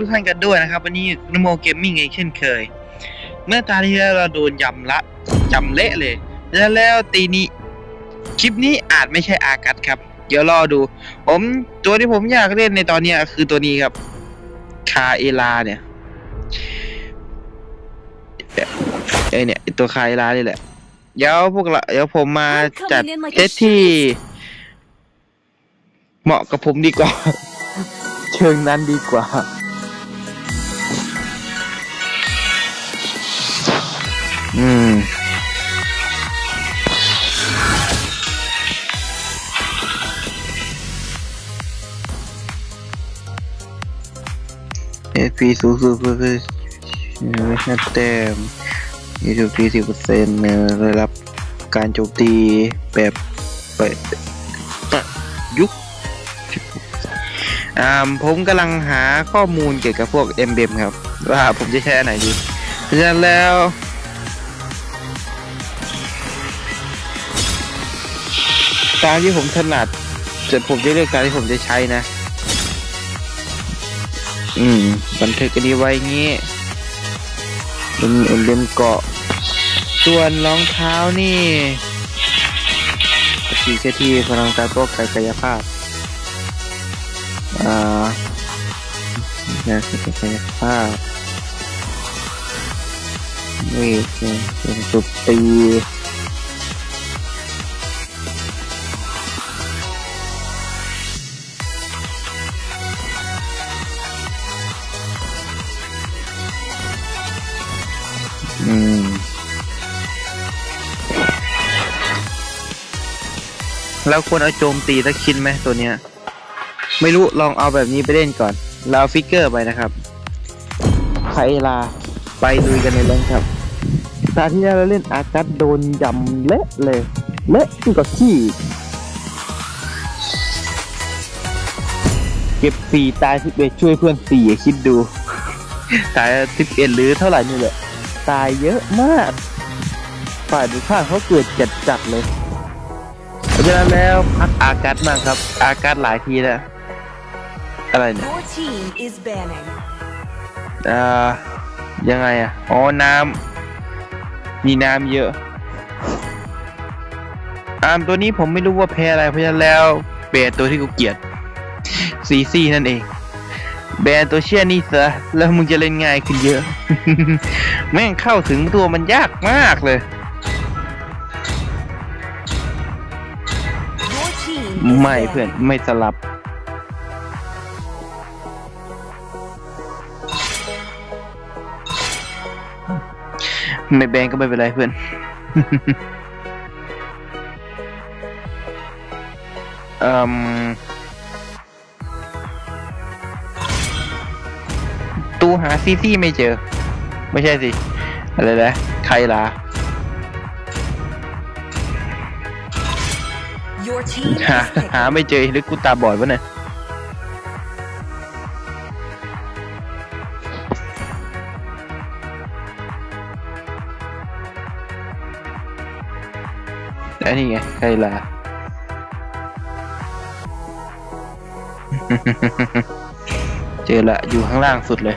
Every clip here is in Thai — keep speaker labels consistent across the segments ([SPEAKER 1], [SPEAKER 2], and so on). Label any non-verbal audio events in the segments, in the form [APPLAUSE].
[SPEAKER 1] ทุกท่านกันด้วยนะครับ วันนี้นโมเกมมิ่งอีกเช่นเคย เมื่อตาที่แล้วเราโดนยำละยำเละเลย แล้วแล้วตีนี้คลิปนี้อาจไม่ใช่อากัสครับ เดี๋ยวรอดู ผมตัวที่ผมอยากเล่นในตอนเนี้ยคือตัวนี้ครับ คาเอลาเนี่ยเอ้ยเนี่ยไอ้ตัวคาเอลานี่แหละ เดี๋ยวพวกเราเดี๋ยวผมมาจัดเซตที่ เหมาะกับผมดีกว่า เชิงนั้นดีกว่า อืม SP สูงสุดก็คือไม่ใช่แต้มยี่สิบสี่สิบเปอร์เซ็นต์ได้รับการโจมตีแบบเปิดประยุกต์อ่าผมกำลังหาข้อมูลเกี่ยวกับพวก e m b l e m ครับ ว่าผมจะใช้อันไหนดีเพราะฉะนั้นแล้ว การที่ผมถนัดจะผมจะเลือกการที่ผมจะใช้นะ อืม บันทึกอันนี้ไว้งี้เป็นเอ็มเบมเกาะ ส่วนรองเท้านี่ปฏิเสธีพลังการป้องกันกายภาพ อ่าการป้องกันกายภาพนี่เป็นเป็นตุบตี แล้วควรเอาโจมตีสักชิ้นไหมตัวเนี้ย ไม่รู้ลองเอาแบบนี้ไปเล่นก่อนเราฟิกเกอร์ไปนะครับไคลาไปลุยกันในเรื่องครับตาที่เราเล่นอากัสโดนยำเละเลยเละยิ่งกว่าขี้เก็บสี่ตายสิบเอ็ดช่วยเพื่อนสี่คิดดู ตายสิบเอ็ดหรือเท่าไหร่นี่แหละ ตายเยอะมาก ฝ่ายดูข้างเขาเกิดจัดจัดๆเลย ฉะนั้นแล้วพักอากัสมากครับ อากัสหลายทีแล้วอะไรเนี่ย
[SPEAKER 2] Your team is banning.
[SPEAKER 1] อ่ายังไงอะอ๋อน้ำมีน้ำเยอะอามตัวนี้ผมไม่รู้ว่าแพ้อะไรเพราะฉะนั้นแล้วแบนตัวที่กูเกลียดซีซี่นั่นเอง แบนตัวเชี่ยนี่ซะแล้วมึงจะเล่นง่ายขึ้นเยอะ แม่งเข้าถึงตัวมันยากมากเลย ไม่เพื่อน
[SPEAKER 2] banning.
[SPEAKER 1] ไม่สลับ ไม่แบนก็ไม่เป็นไรเพื่อน เอ่มตูหาซีซี่ไม่เจอ ไม่ใช่สิ อะไรนะไคลา หา
[SPEAKER 2] is
[SPEAKER 1] หา
[SPEAKER 2] picking.
[SPEAKER 1] ไม่เจอหรือกูตาบอดวะเนี่ยอันนี้ไงใครล่ะเจอละอยู่ข้างล่างสุดเลย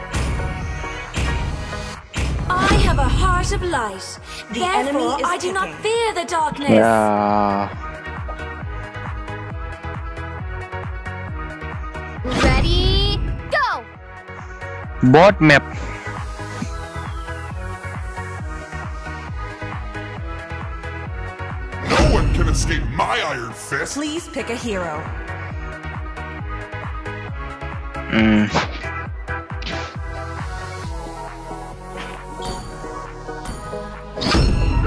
[SPEAKER 3] I have a heart of light.
[SPEAKER 2] The
[SPEAKER 3] Therefore,
[SPEAKER 2] enemy is
[SPEAKER 3] I do not
[SPEAKER 2] picking.
[SPEAKER 3] fear the darkness.
[SPEAKER 1] อ่า บอสแมป
[SPEAKER 4] No one can escape my iron fist.
[SPEAKER 2] Please pick a hero.
[SPEAKER 1] อืม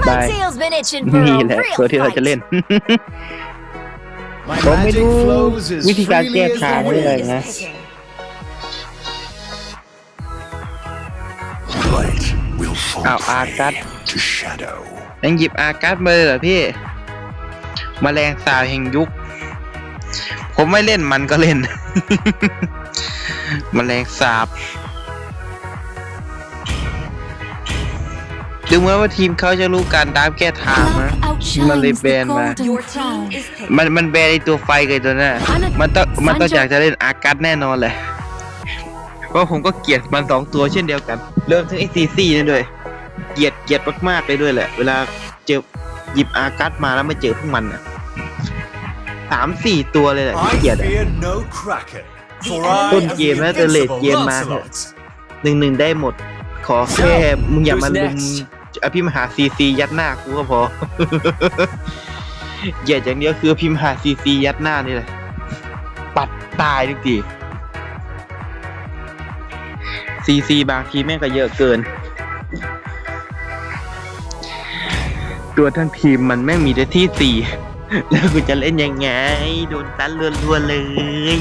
[SPEAKER 3] My
[SPEAKER 1] Bye.
[SPEAKER 3] tail's been itching for
[SPEAKER 1] นี่
[SPEAKER 3] a
[SPEAKER 1] แหละ
[SPEAKER 3] real
[SPEAKER 1] ตัวที่เราจะ
[SPEAKER 3] fight.
[SPEAKER 1] เล่น
[SPEAKER 5] My
[SPEAKER 1] ผมไม่
[SPEAKER 5] magic
[SPEAKER 1] รู้
[SPEAKER 5] flows as
[SPEAKER 1] วิธีการ
[SPEAKER 5] freely
[SPEAKER 1] แก้
[SPEAKER 5] as
[SPEAKER 1] ทาง
[SPEAKER 5] the
[SPEAKER 1] นี่เลย
[SPEAKER 5] wind.
[SPEAKER 1] นะ
[SPEAKER 4] will fall
[SPEAKER 1] Ow, ah,
[SPEAKER 4] prey
[SPEAKER 1] that-
[SPEAKER 4] to shadow.
[SPEAKER 1] ยังหยิบอาการ์ดมาเลยเหรอพี่มแมลงสาบแห่งยุค ผมไม่เล่นมันก็เล่นมแมลงสาบดูเหมือนว่าทีมเขาจะรู้การดาบแก้ทางนะ
[SPEAKER 3] Love
[SPEAKER 1] มันเลย
[SPEAKER 3] outshines
[SPEAKER 1] แบ
[SPEAKER 3] the
[SPEAKER 1] นมา
[SPEAKER 3] golden
[SPEAKER 2] Your
[SPEAKER 3] crown.
[SPEAKER 2] team is picking.
[SPEAKER 1] มันมันแบนไอตัวไฟกับไอ้ตัวนั้นน่ะมันต้องมันต้องอยากจะเล่นอากัสแน่นอนเลยเพราะผมก็เกลียดมันสองตัวเช่นเดียวกัน เริ่มทั้งไอซีซีนั่นด้วย เกลียดเกลียดมากๆเลยด้วยแหละ เวลาเจอหยิบอากัสมาแล้วไม่เจอพวกมันอะสามสี่ตัวเลยแหละที่
[SPEAKER 5] I
[SPEAKER 1] เกลียดอะ
[SPEAKER 5] fear no kraken, for I
[SPEAKER 1] ต้น
[SPEAKER 5] am
[SPEAKER 1] เก
[SPEAKER 5] the
[SPEAKER 1] มแล้วจะเลด
[SPEAKER 5] invincible
[SPEAKER 1] เกมมาเถอะ
[SPEAKER 5] Lancelot.
[SPEAKER 1] หนึ่งหนึ่งได้หมด ขอแค่มึงอย่ามาลุม
[SPEAKER 5] Who's
[SPEAKER 1] อภิมหาซีซียัดหน้ากูก็พอเกลียดอย่างเดียวคืออภิมหาซีซียัดหน้านี่แหละ ปัดตายทุกทีซีซีบางทีแม่งก็เยอะเกิน ตัวทั้งทีมมันแม่งมีแต่ที่สี่แล้วกูจะเล่นยังไง โดนตันรัวๆเลย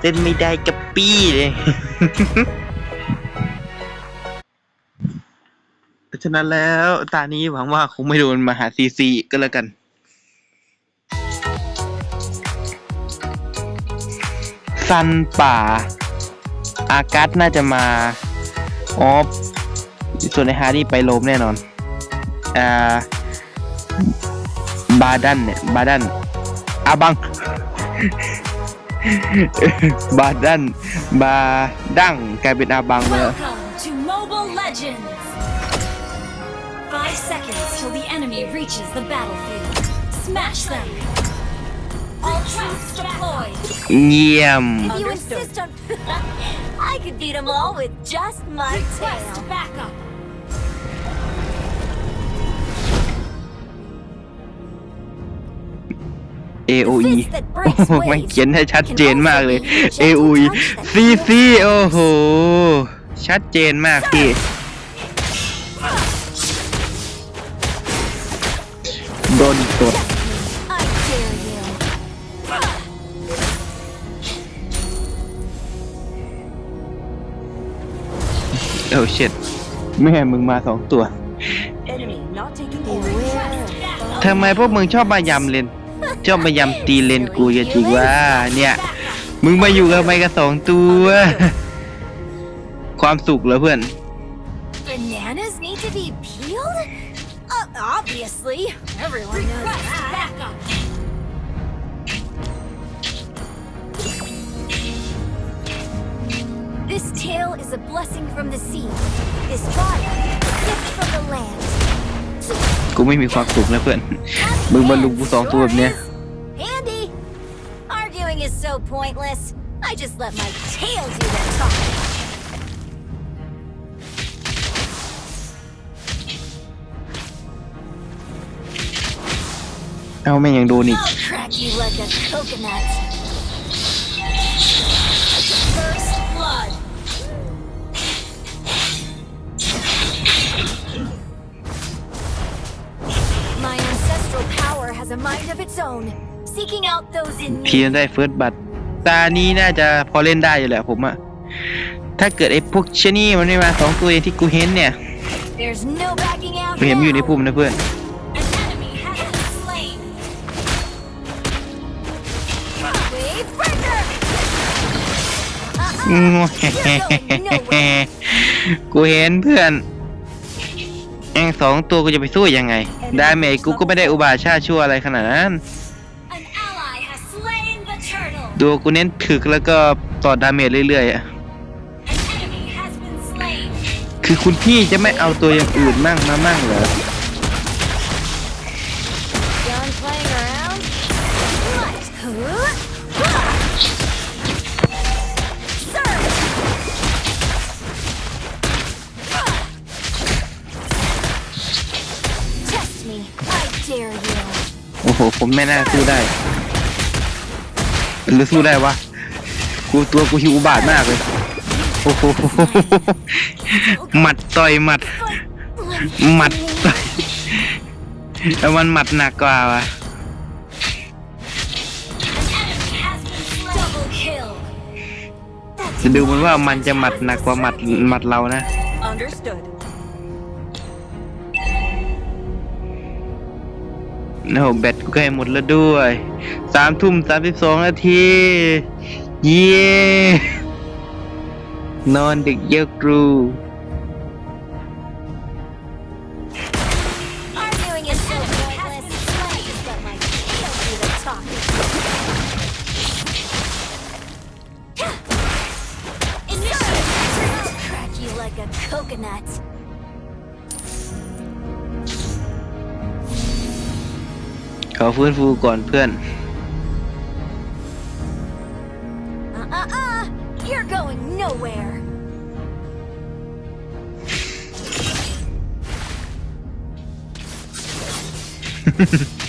[SPEAKER 1] เล่นไม่ได้กับปี้เลยเพราะฉะนั้นแล้วตานี้หวังว่าคงไม่โดนมาหาซีซีก็แล้วกัน ซันป่า อากัสน่าจะมาอ๋อส่วนในฮาร์ดี้ไปโลมแน่นอนอ่า บาดันเนี่ยบาดันอาบังบาดันบาดังกลายเป็นอาบังเลย
[SPEAKER 3] Welcome to Mobile Legends! Five seconds till the enemy reaches the battlefield. Smash them! All troops deployed!
[SPEAKER 1] เยี่ยม
[SPEAKER 3] If you insist on... I could beat them all with just my Request tail. backup!
[SPEAKER 1] AOE
[SPEAKER 3] Fist that breaks
[SPEAKER 1] โอ้โหมัน
[SPEAKER 3] waves
[SPEAKER 1] เขียนให้ชัดเจนมากเลย
[SPEAKER 3] can also be a gentle
[SPEAKER 1] AOE
[SPEAKER 3] touch that
[SPEAKER 1] CC โอ้โห ชัดเจนมากพี่ โดนกด
[SPEAKER 3] I dare you.
[SPEAKER 1] โอ้เช็ดแม่มึงมาสองตัว
[SPEAKER 2] Enemy not taking
[SPEAKER 3] Beware
[SPEAKER 2] damage.
[SPEAKER 3] of
[SPEAKER 1] ทำไมพวกมึงชอบมายำเลน ชอบมายำตีเลนกูจะจริงว่าเนี่ย มึงมาอยู่กับไปกันสองตัว ความสุขเหรอเพื่อน
[SPEAKER 3] Bananas need to be peeled? Uh, obviously. Everyone knows that. Backup. This tale is a blessing from the sea. This body, a gift from the land.
[SPEAKER 1] กูไม่มีความสุขนะเพื่อน มึงมาลุมกูสองตัวแบบเนี้ย
[SPEAKER 3] Andy, arguing is so pointless. I just let my tail do the talking. I'll crack you like a coconut. First blood. My ancestral power has a mind of its own. Seeking out those in
[SPEAKER 1] ทีม
[SPEAKER 3] need.
[SPEAKER 1] ได้เฟิร์สบัตตานี้น่าจะพอเล่นได้อยู่แหละผมอะถ้าเกิดไอ้พวกเชนี่มันไม่มาสองตัวเองที่กูเห็นเนี่ย
[SPEAKER 3] There's no backing out
[SPEAKER 1] กูเห็นมันอยู่ใน
[SPEAKER 3] now.
[SPEAKER 1] พุ่มนะเพื่อน
[SPEAKER 3] An enemy has been slain. Wave breaker.
[SPEAKER 1] อืมกูเห็นเพื่อนแองสองตัวกูจะไปสู้ยังไง ดาเมจกูก็ไม่ได้อุบาทชาติชั่วอะไรขนาดนั้น
[SPEAKER 3] turtle.
[SPEAKER 1] ตัวกูเน้นถึกแล้วก็ต่อดาเมจเรื่อยๆอะ
[SPEAKER 3] An enemy has been slain.
[SPEAKER 1] คือคุณพี่จะไม่เอาตัวอย่างอื่นมั่งมามั่งเหรอ
[SPEAKER 3] Done playing around? What? Surge! Test me. I dare you.
[SPEAKER 1] โอ้โห ผมไม่น่าสู้ได้ หรือสู้ได้วะ กูตัวกูหิวบาทมากเลย โอ้โหหมัดต่อยหมัด หมัดต่อยแต่มันหมัดหนักกว่าวะจะดูมันว่ามันจะหมัดหนักกว่าหมัดหมัดเรานะ
[SPEAKER 2] Understood.
[SPEAKER 1] โอ้แบตก็ใกล้หมดแล้วด้วยสามทุ่มสามสิบสองนาที เย้ นอนดึกเยอะกรู ขอฟื้นฟูก่อนเพื่อน
[SPEAKER 3] Uh uh uh! You're going nowhere! [LAUGHS]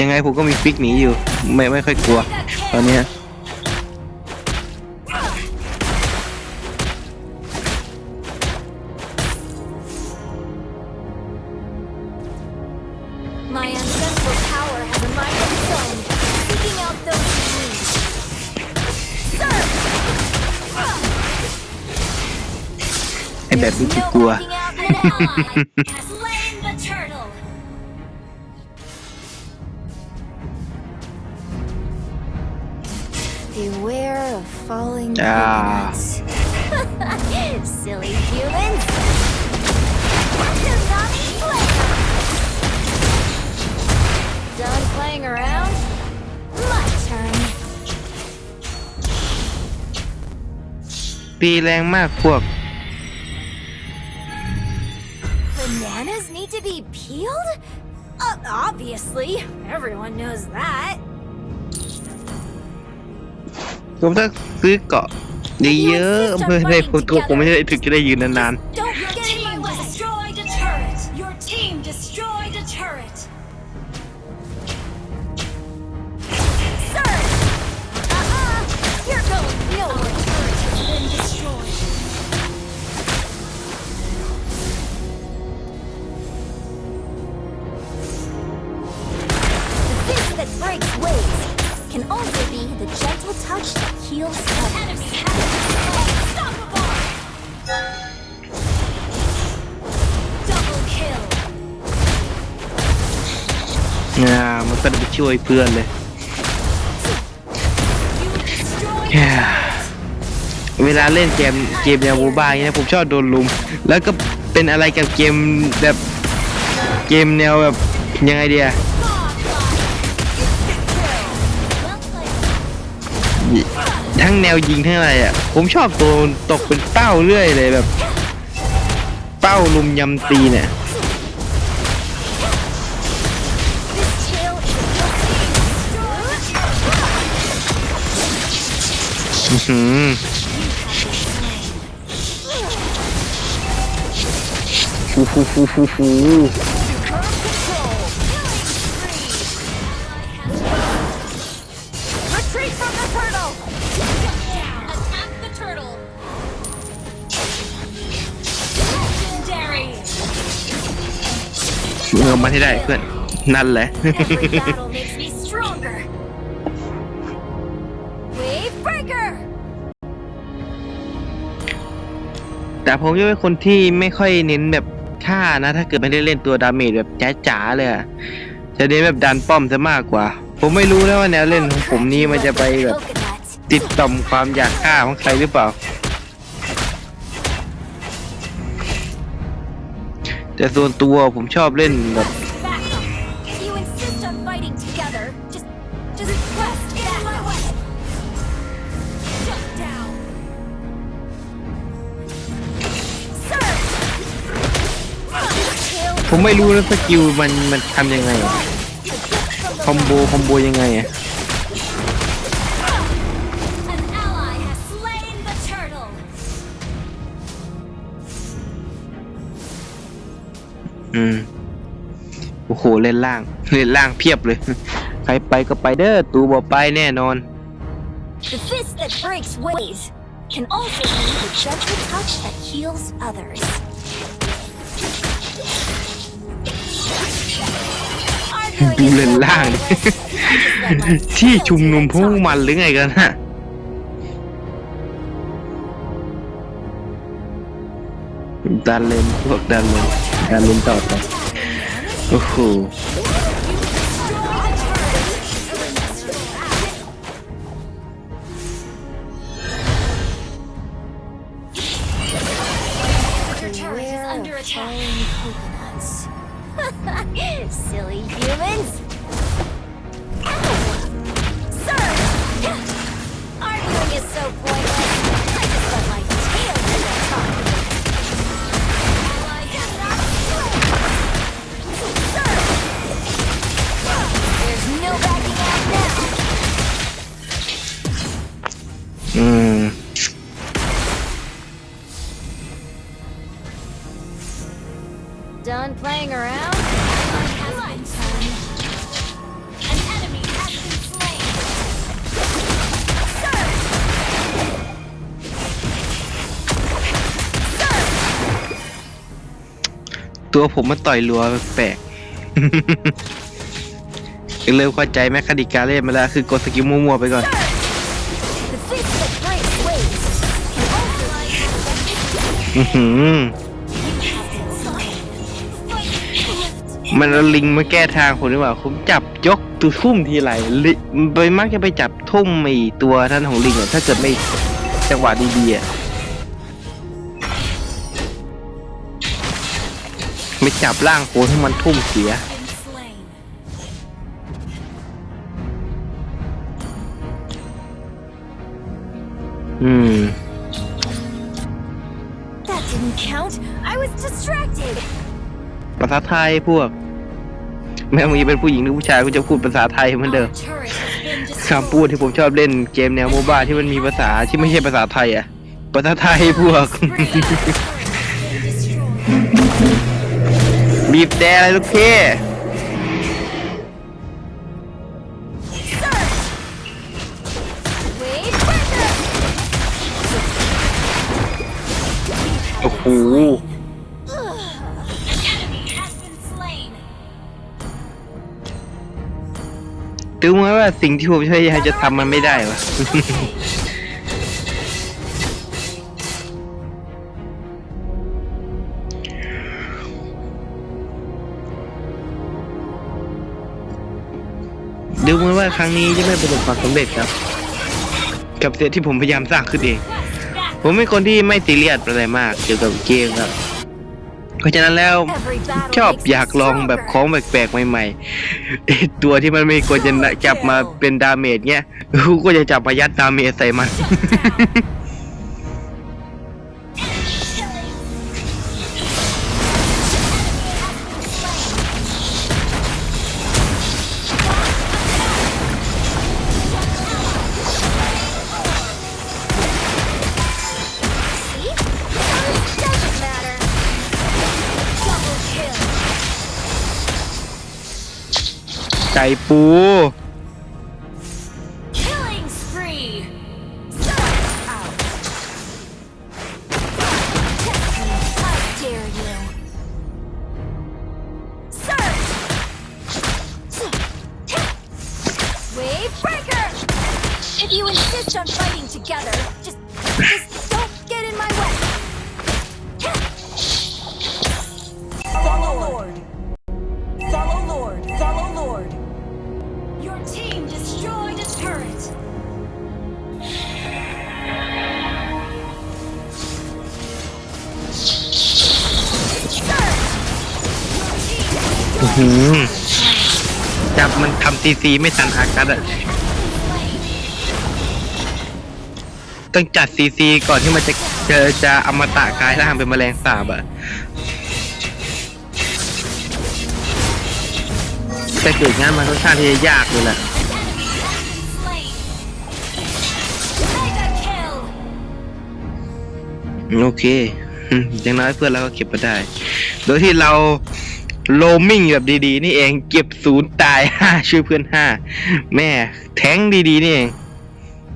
[SPEAKER 1] ยังไงผมก็มีฟิกหนีอยู่ ไม่ไม่ค่อยกลัว ตอนเนี้ แบบนี้
[SPEAKER 3] There's
[SPEAKER 1] คื
[SPEAKER 3] no
[SPEAKER 1] อกลัว
[SPEAKER 3] backing out an ally has slain the turtle. Beware of falling
[SPEAKER 1] Ah.
[SPEAKER 3] coconuts. Silly humans. Do not play. Done playing around? My turn.
[SPEAKER 1] ตีแรงมากพวก
[SPEAKER 3] need to be peeled? Uh, obviously. Everyone knows that.
[SPEAKER 1] ผมต้องซื้อเกาะเยอะๆเพื่อให้ผมตัวผมไม่ได้ถึงจะได้ยืนนาน ช่วยเพื่อนเลยแค่เวลาเล่นเกมเกมแนวโมบายเนี่ยผมชอบโดนลุม แล้วก็เป็นอะไรกับเกมแบบเกมแนวแบบยังไงเดียทั้งแนวยิงทั้งอะไรอะ ผมชอบตัวตกเป็นเป้าเรื่อยเลยแบบ เป้าลุมยำตีเนี่ย ฟูฟูฟูฟูฟู
[SPEAKER 3] Retreat from the turtle!
[SPEAKER 6] Attack the turtle. Legendary.
[SPEAKER 1] เงามันให้ได้เพื่อน นั่นแหละ ผมจะเป็นคนที่ไม่ค่อยเน้นแบบฆ่านะ ถ้าเกิดไม่ได้เล่นตัวดาเมจแบบจ๋าๆเลยอะจะเน้นแบบดันป้อมซะมากกว่า ผมไม่รู้นะว่าแนวเล่นของผมนี้มันจะไปแบบติดต่อมความอยากฆ่าของใครหรือเปล่า แต่ส่วนตัวผมชอบเล่นแบบ ผมไม่รู้นะสกิลมันมันทำยังไงอะ
[SPEAKER 3] a gift from
[SPEAKER 1] ค
[SPEAKER 3] the
[SPEAKER 1] อมโบคอมโบยังไงอะ
[SPEAKER 6] An ally has slain the turtle.
[SPEAKER 1] อืม โอ้โห เล่นล่าง เล่นล่างเพียบเลย ใครไปก็ไปเด้อ ตูบอกไปแน่นอน
[SPEAKER 3] The fist that breaks waves can also be the gentle touch that heals others.
[SPEAKER 1] ดูเล่นล่างที่ชุมนุมพวกมันหรือไงกันฮะดันเลนพวกดันเลนดันเลนต่อไปโอ้โห ตัวผมมันต่อยรัวแปลกๆเริ่มเข้าใจแมคคานิกการเล่นมาแล้วคือกดสกิลมั่วๆไปก่อน
[SPEAKER 3] The fist that breaks waves can also like
[SPEAKER 1] อือหือมันเอาลิงมาแก้ทางผมดีกว่าผมจับยกตัวทุ่มทีไรลิไปมักจะไปจับทุ่มไอตัวท่านของลิงอะถ้าเกิดไม่จังหวะดีๆอะ ไม่จับร่างโคนให้มันทุ่มเสีย
[SPEAKER 6] Been slain.
[SPEAKER 1] อืม
[SPEAKER 3] That didn't count. I was distracted.
[SPEAKER 1] ภาษาไทยพวก แม้มึงจะเป็นผู้หญิงหรือผู้ชายกูจะพูดภาษาไทยเหมือนเดิม
[SPEAKER 6] Our turret has been destroyed.
[SPEAKER 1] คำพูดที่ผมชอบเล่นเกมแนวโมบ้าที่มันมีภาษาที่ไม่ใช่ภาษาไทยอะภาษาไทยพวก
[SPEAKER 6] Our turret has been destroyed.
[SPEAKER 1] บีบแต่อะไรลูกเพ่โอ้โห
[SPEAKER 6] An enemy has been slain.
[SPEAKER 1] ดูมาว่าสิ่งที่ผมพยายามจะทำมันไม่ได้วะ ดูเหมือนว่าครั้งนี้จะไม่ประสบความสำเร็จครับ กับเซตที่ผมพยายามสร้างขึ้นเอง ผมเป็นคนที่ไม่ซีเรียสอะไรมากเกี่ยวกับเกมครับ เพราะฉะนั้นแล้วชอบอยากลองแบบของแปลกๆใหม่ๆตัวที่มันไม่ควรจะจับมาเป็นดาเมจเงี้ยกูก็จะจับพยัดดาเมจใส่มัน ไก่ปู ซีไม่ทันอากัดอะต้องจัดซีซีก่อนที่มันจะเจอจะอมตะกลายร่างเป็นแมลงสาบอะแต่เกิดงานมันค่อนข้างที่จะยากเลยแหละโอเคอย่างน้อยเพื่อนเราก็เก็บมาได้ โดยที่เรา โลมิ่งแบบดีๆ นี่เองเก็บศูนย์ตายห้าช่วยเพื่อนห้าแม่แท้งดีๆ นี่เอง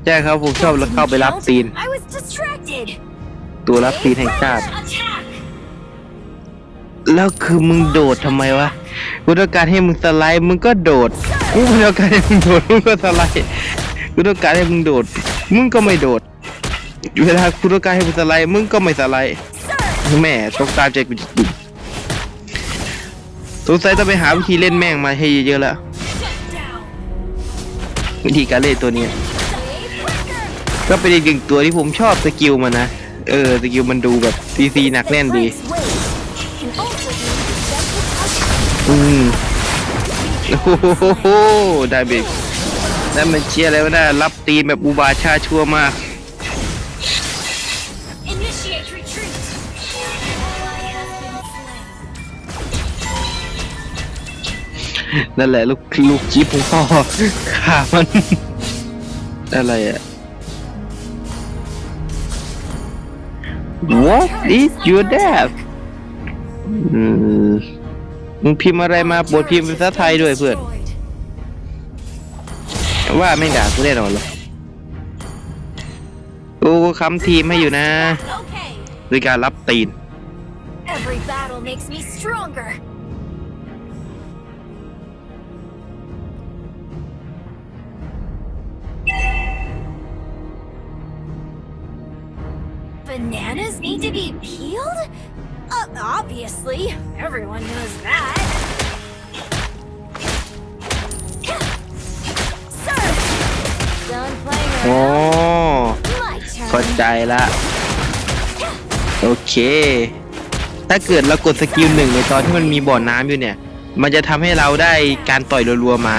[SPEAKER 1] ใช่ครับผมชอบแล้วเข้าไปรับตีน
[SPEAKER 3] I was distracted.
[SPEAKER 1] ตัวรับตีนแห่งชาติ
[SPEAKER 6] Attack.
[SPEAKER 1] แล้วคือมึงโดดทำไมวะกูต้องการให้มึงสไลด์มึงก็โดดกูไม่ต้องการให้มึงโดดมึงก็สไลด์กูต้องการให้มึงโดด มึงก็ไม่โดด เวลากูต้องการให้มึงสไลด์มึงก็ไม่สไลด์
[SPEAKER 3] Surge!
[SPEAKER 1] แม่ตกตามใจกูจริงๆ สงสัยต้องไปหาวิธีเล่นแม่งมาให้เยอะๆแล้ววิธีการเล่นตัวเนี้ยก็เป็นอีกหนึ่งตัวที่ผมชอบสกิลมันนะ เออสกิลมันดูแบบซีซีหนักแน่นดี อืมโอ้โหได้เบรกนั่นมันเชียร์อะไรวะน่ารับตีนแบบอุบาชาชั่วมาก นั่นแหละลูกลูกจิ๊บของพ่อขามัน อะไรอะ What is your dad อืมมึงพิมพ์อะไรมาบทพิมพ์เป็นภาษาไทยด้วยเพื่อน
[SPEAKER 6] Destroyed.
[SPEAKER 1] ว่าไม่ด่ากูแน่นอนเลยกูก็ค้ำทีมให้อยู่นะ
[SPEAKER 6] Okay.
[SPEAKER 1] ด้วยการรับตีน
[SPEAKER 3] Every Every battle makes me stronger. Bananas need to be peeled? Uh, obviously. Everyone knows that. Sir! Done playing
[SPEAKER 1] อ๋อ
[SPEAKER 3] around? My
[SPEAKER 1] เข้า
[SPEAKER 3] turn.
[SPEAKER 1] ใจละ โอเค ถ้าเกิดเรากดสกิลหนึ่งในตอนที่มันมีบ่อน้ำอยู่เนี่ย มันจะทำให้เราได้การต่อยรัวๆมา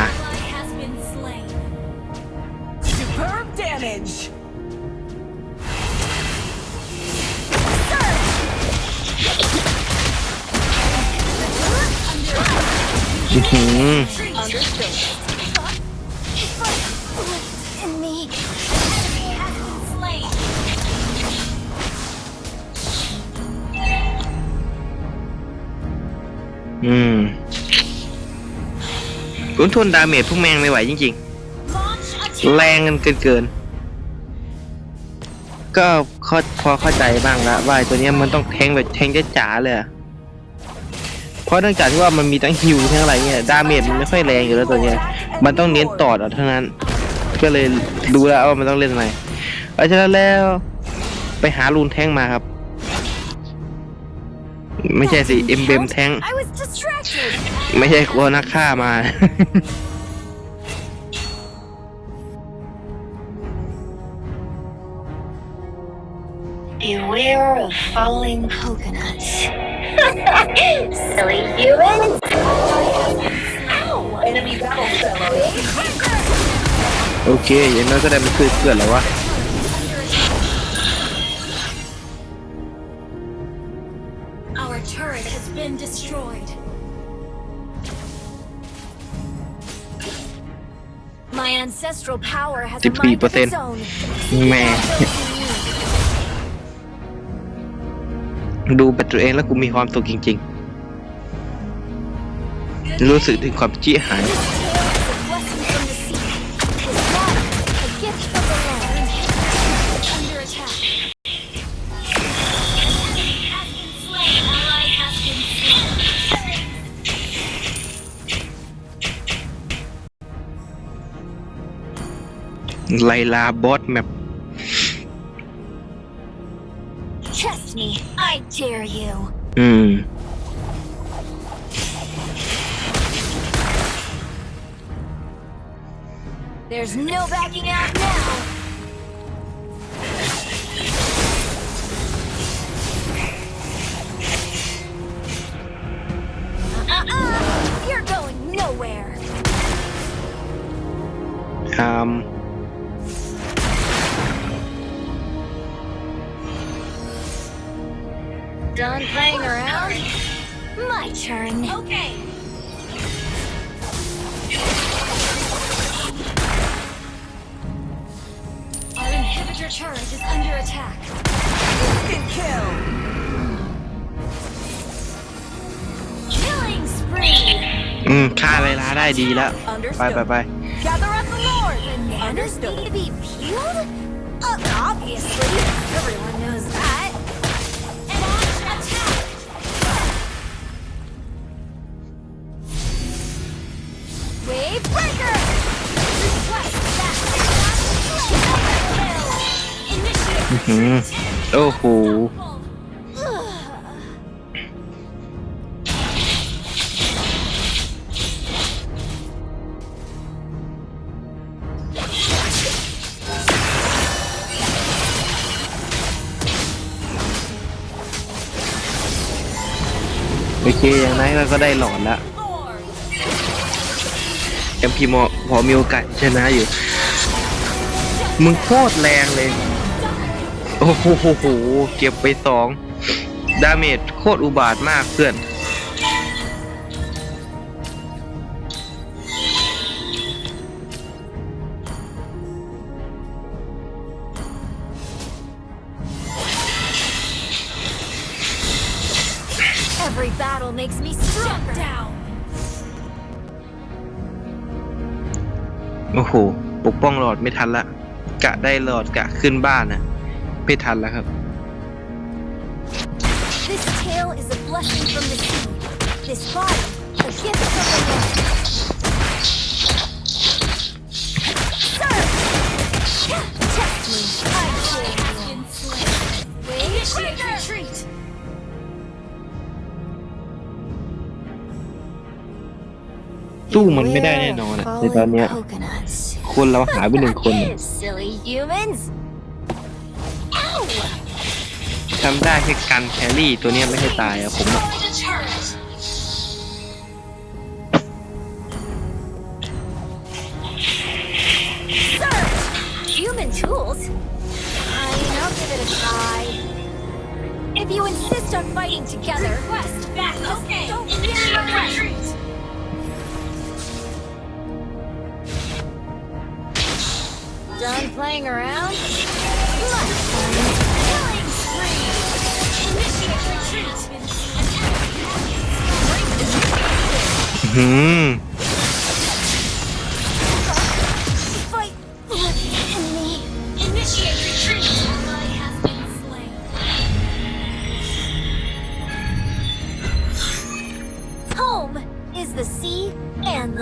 [SPEAKER 1] อืมคุณทนดาเมจพวกแมงไม่ไหวจริง ๆ แรงกันเกินเกินก็เข้าพอเข้าใจบ้างละว่าตัวเนี้ยมันต้องแทงแบบแทงจ๋าเลยอะ เพราะเนื่องจากที่ว่ามันมีทั้งฮิวทั้งอะไรเงี้ย ดาเมจมันไม่ค่อยแรงอยู่แล้วตัวเนี้ย มันต้องเน้นตอดเอาเท่านั้น ก็เลยรู้แล้วว่ามันต้องเล่นอะไรเพราะฉะนั้นแล้วไปหารูนแท้งมาครับ ไม่ใช่สิเอ็มเบมแท้ง ไม่ใช่กลัวนักฆ่ามา
[SPEAKER 6] Beware of falling coconuts.
[SPEAKER 3] Silly humans.
[SPEAKER 6] Enemy battle fellow.
[SPEAKER 1] โอเค อย่างน้อยก็ได้มันคือเกิดแล้ววะ
[SPEAKER 6] Our turret has been destroyed.
[SPEAKER 3] My ancestral power has a
[SPEAKER 1] 14%
[SPEAKER 3] mind of its own.
[SPEAKER 1] แม่ ดูแบตตัวเองแล้วกูมีความสุขจริง ๆ รู้สึกถึงความจี้หาย ไลลาบอสแมป
[SPEAKER 3] I dare you.
[SPEAKER 1] อืม
[SPEAKER 3] There's no backing out now. Uh-uh.
[SPEAKER 1] Um,
[SPEAKER 3] Done playing around? My turn.
[SPEAKER 6] Okay. Our inhibitor turret is under attack.
[SPEAKER 2] Instant kill.
[SPEAKER 6] Killing spree.
[SPEAKER 1] อืมฆ่าไลลาได้ดีแล้ว ไปไปไป
[SPEAKER 2] Gather up the Lord.
[SPEAKER 3] Bananas need
[SPEAKER 2] Understood.
[SPEAKER 3] to be peeled? Uh, obviously. Everyone knows that.
[SPEAKER 6] Initiate
[SPEAKER 1] อืมโอ้โหโอเคอย่างนั้นเราก็ได้หลอดล้ว
[SPEAKER 6] Lord.
[SPEAKER 1] เอ็มพีมอพอมีโอกาสชนะอยู่ มึงโคตรแรงเลย โอ้โหโหโห เก็บไปสองดาเมจโคตรอุบาทมากเพื่อน
[SPEAKER 3] Every battle makes me stronger.
[SPEAKER 6] Down.
[SPEAKER 1] โอ้โห ปกป้องหลอดไม่ทันละ กะได้หลอดกะขึ้นบ้านอะ ไม่ทันแล้วครับ
[SPEAKER 3] This tale is a blessing from the sea. This body, a gift from the Lord. Serve! Test me, I dare you. Wave
[SPEAKER 6] Initiate
[SPEAKER 3] breaker!
[SPEAKER 6] retreat.
[SPEAKER 1] สู้มันไม่ได้แน่นอนอะในตอนเนี้ย
[SPEAKER 3] Coconuts.
[SPEAKER 1] คนเราหายไปหนึ่งคนอะ
[SPEAKER 3] Silly humans. Ow!
[SPEAKER 1] ทำได้แค่กันแครี่ตัวเนี้ยไม่ให้ตายอะผมอะ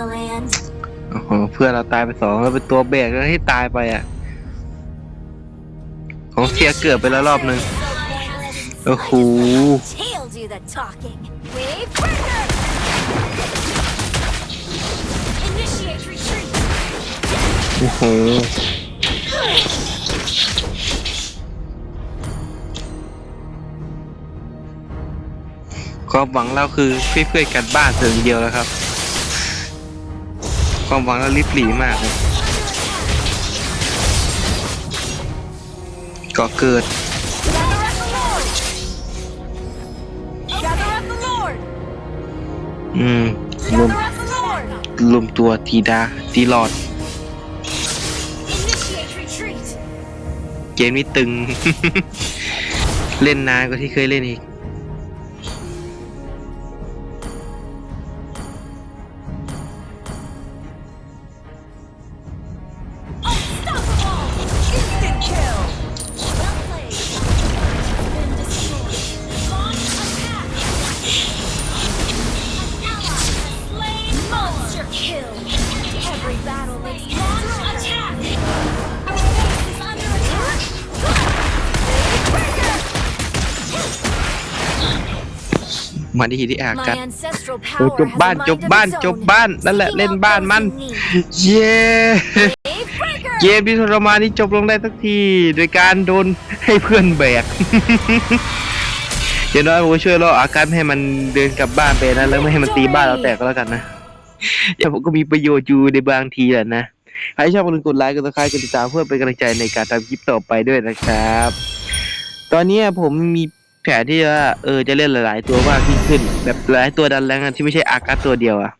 [SPEAKER 6] the
[SPEAKER 3] land.
[SPEAKER 1] โอ้โหเพื่อนเราตายไปสองแล้วเป็นตัวแบกแล้วให้ตายไปอะ ของเสียเกือบไปแล้วรอบนึง โอ้โห
[SPEAKER 3] Tail do the talking. Wave burner.
[SPEAKER 6] Initiate retreat.
[SPEAKER 1] โอ้โห ความหวังเราคือเพื่อนๆกันบ้านเพียงเดียวแล้วครับ ความหวังเราลิบหลีมากเลยก็เกิด อืมรวม
[SPEAKER 2] Gather at the Lord.
[SPEAKER 1] รวมตัวทีดาทีหลอด
[SPEAKER 6] Initiate retreat.
[SPEAKER 1] เกมนี้ตึง เล่นนานกว่าที่เคยเล่นอีก มาดีที่อากัด
[SPEAKER 3] My ancestral
[SPEAKER 1] โอ้
[SPEAKER 3] power
[SPEAKER 1] จบ
[SPEAKER 3] has
[SPEAKER 1] บ้าน
[SPEAKER 3] a mind
[SPEAKER 1] จ
[SPEAKER 3] of
[SPEAKER 1] บบ้าน
[SPEAKER 3] its
[SPEAKER 1] จบ
[SPEAKER 3] own.
[SPEAKER 1] บ้านนั่นแหละ
[SPEAKER 3] Seeking
[SPEAKER 1] เล่น
[SPEAKER 3] out
[SPEAKER 1] บ้าน
[SPEAKER 3] those
[SPEAKER 1] มัน
[SPEAKER 3] in need.
[SPEAKER 1] เย้
[SPEAKER 3] Wave breaker!
[SPEAKER 1] เกมที่ทรมานนี้จบลงได้สักที โดยการโดนให้เพื่อนแบกอย่างน้อยผมก็ช่วยล่ออาการไม่ให้มันเดินกลับบ้านไปนะแล้วไม่ให้มันตีบ้านเราแตกก็แล้วกันนะอย่างผมก็มีประโยชน์อยู่ในบางทีแหละนะใครชอบก็อย่าลืมกดไลค์กดซับสไครต์กดติดตามเพื่อเป็นกำลังใจในการทำคลิปต่อไปด้วยนะครับ ตอนเนี้ยผมมี แผนที่ว่าเออจะเล่นหลาย ๆ ตัวมากยิ่งขึ้น แบบหลายตัวดันแรงอะที่ไม่ใช่อาการตัวเดียวอะ